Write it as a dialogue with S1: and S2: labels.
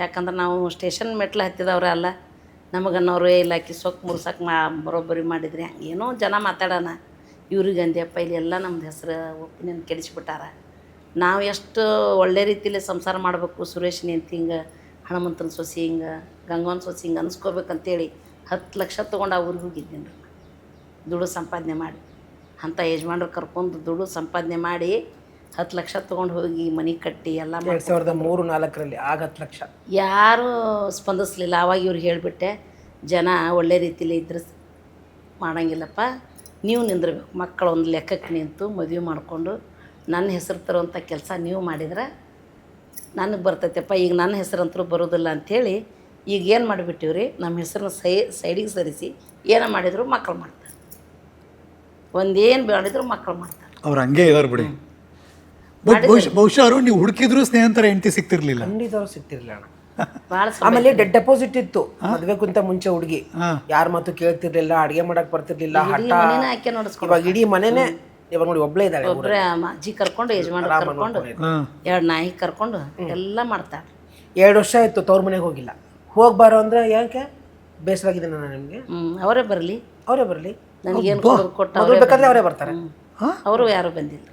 S1: ಯಾಕಂದ್ರೆ ನಾವು ಸ್ಟೇಷನ್ ಮೆಟ್ಲು ಹತ್ತಿದವ್ರೆ ಅಲ್ಲ ನಮಗೆ ಅನ್ನೋರು ಇಲ್ಲ, ಆಕಿ ಸೊಕ್ಕು ಮುರ್ಸಕ್ಕೆ ಮಾ, ಬರೋಬ್ಬರಿ ಮಾಡಿದ್ರಿ. ಏನೋ ಜನ ಮಾತಾಡೋಣ. ಇವ್ರಿಗೆ ಅಂದ್ಯಪ್ಪ, ಇಲ್ಲಿ ಎಲ್ಲ ನಮ್ದು ಹೆಸರು, ಒಪಿನಿಯನ್ ಕೆಡಿಸ್ಬಿಟ್ಟಾರ. ನಾವು ಎಷ್ಟು ಒಳ್ಳೆ ರೀತಿಲಿ ಸಂಸಾರ ಮಾಡಬೇಕು, ಸುರೇಶ್ ನಿಂತು ಹಿಂಗೆ, ಹನುಮಂತನ ಸೊಸಿ ಹಿಂಗೆ ಗಂಗವನ ಸೊಸಿ ಹಿಂಗೆ ಅನ್ಸ್ಕೋಬೇಕಂತೇಳಿ ಹತ್ತು ಲಕ್ಷ ತೊಗೊಂಡು ಆ ಊರಿಗೆ ಹೋಗಿದ್ದೀನಿ ರೀ. ದುಡ್ಡು ಸಂಪಾದನೆ ಮಾಡಿ. ಅಂಥ ಯಜಮಾನ್ರು ಕರ್ಕೊಂಡು ದುಡ್ಡು ಸಂಪಾದನೆ ಮಾಡಿ ಹತ್ತು ಲಕ್ಷ ತೊಗೊಂಡು ಹೋಗಿ ಮನೆ ಕಟ್ಟಿ ಎಲ್ಲ
S2: ಎರಡು ಸಾವಿರದ ಮೂರು ನಾಲ್ಕರಲ್ಲಿ ಆಗ ಹತ್ತು ಲಕ್ಷ.
S1: ಯಾರೂ ಸ್ಪಂದಿಸ್ಲಿಲ್ಲ. ಆವಾಗ ಇವ್ರಿಗೆ ಹೇಳಿಬಿಟ್ಟೆ ಜನ ಒಳ್ಳೆ ರೀತಿಲಿ ಇದ್ರೆ ಮಾಡೋಂಗಿಲ್ಲಪ್ಪ ಮಾಡಂಗಿಲ್ಲಪ್ಪ. ನೀವು ನಿಂದಿರ್ಬೇಕು. ಮಕ್ಕಳು ಒಂದು ಲೆಕ್ಕಕ್ಕೆ ನಿಂತು ಮದುವೆ ಮಾಡಿಕೊಂಡು ನನ್ನ ಹೆಸರು ತರುವಂಥ ಕೆಲಸ ನೀವು ಮಾಡಿದ್ರೆ ನನಗೆ ಬರ್ತೈತೆಪ್ಪ. ಈಗ ನನ್ನ ಹೆಸರಂತರೂ ಬರೋದಿಲ್ಲ ಅಂಥೇಳಿ ಈಗ ಏನು ಮಾಡಿಬಿಟ್ಟಿವಿ ರೀ ನಮ್ಮ ಹೆಸರನ್ನ ಸೈ ಸೈಡಿಗೆ ಸರಿಸಿ ಏನೋ ಮಾಡಿದ್ರು ಮಕ್ಕಳು ಮಾಡ್ತಾರೆ. ಒಂದೇನು ಮಾಡಿದ್ರು ಮಕ್ಕಳು ಮಾಡ್ತಾರೆ.
S3: ಅವ್ರು ಹಂಗೆ ಇದಾರೆ ಬಿಡಿ. ಬಟ್ ಬಹುಶಃ ಬಹುಶಃ ಅವರು ನೀವು ಹುಡುಕಿದ್ರು ಸ್ನೇಹಿತರ ಹೆಂಡತಿ ಸಿಗ್ತಿರ್ಲಿಲ್ಲ
S2: ಖಂಡಿತ ಅವ್ರು ಸಿಗ್ತಿರ್ಲಿಲ್ಲ ಅಣ್ಣ. ಆಮೇಲೆ ಡೆಡ್ ಡೆಪಾಸಿಟ್ ಇತ್ತು. ಮದ್ವೆಕ್ಕಿಂತ ಮುಂಚೆ ಹುಡುಗಿ. ಯಾರ ಮಾತು ಕೇಳ್ತಿರ್ಲಿಲ್ಲ ಅಡಿಗೆ ಮಾಡಕ್ ಬರ್ತಿರ್ಲಿಲ್ಲ ಹಠ.
S1: ಮನೇನ ಆಕೆ ನೋಡಿಸ್ಕೊಂಡು
S2: ಇವಾಗ ಇಡೀ ಮನೆನೇ ಇವಾಗ ನೋಡಿ ಒಬ್ಳೇ ಇದ್ದಾಳೆ
S1: ಅಜ್ಜಿ ಕರ್ಕೊಂಡು ಯಜಮಾನ ಕರ್ಕೊಂಡು ಎರಡು ನಾಯಿ ಕರ್ಕೊಂಡು ಎಲ್ಲ ಮಾಡ್ತಾಳೆ.
S2: ಎರಡು ವರ್ಷ ಆಯ್ತು ತವ್ರ ಮನೆಗೆ ಹೋಗಿಲ್ಲ. ಹೋಗ್ಬಾರೋ ಅಂದ್ರೆ ಯಾಕೆ? ಬೇಸರಾಗಿದೆ ನಾನು ನಿಮ್ಗೆ.
S1: ಹ್ಞೂ ಅವರೇ ಬರಲಿ.
S2: ಅವರೇ ಬರಲಿ.
S1: ನನಗೇನು ಕೊಟ್ಟು
S2: ಬೇಕಾದ್ರೆ ಅವರೇ ಬರ್ತಾರೆ.
S1: ಅವರು ಯಾರು ಬಂದಿಲ್ಲ.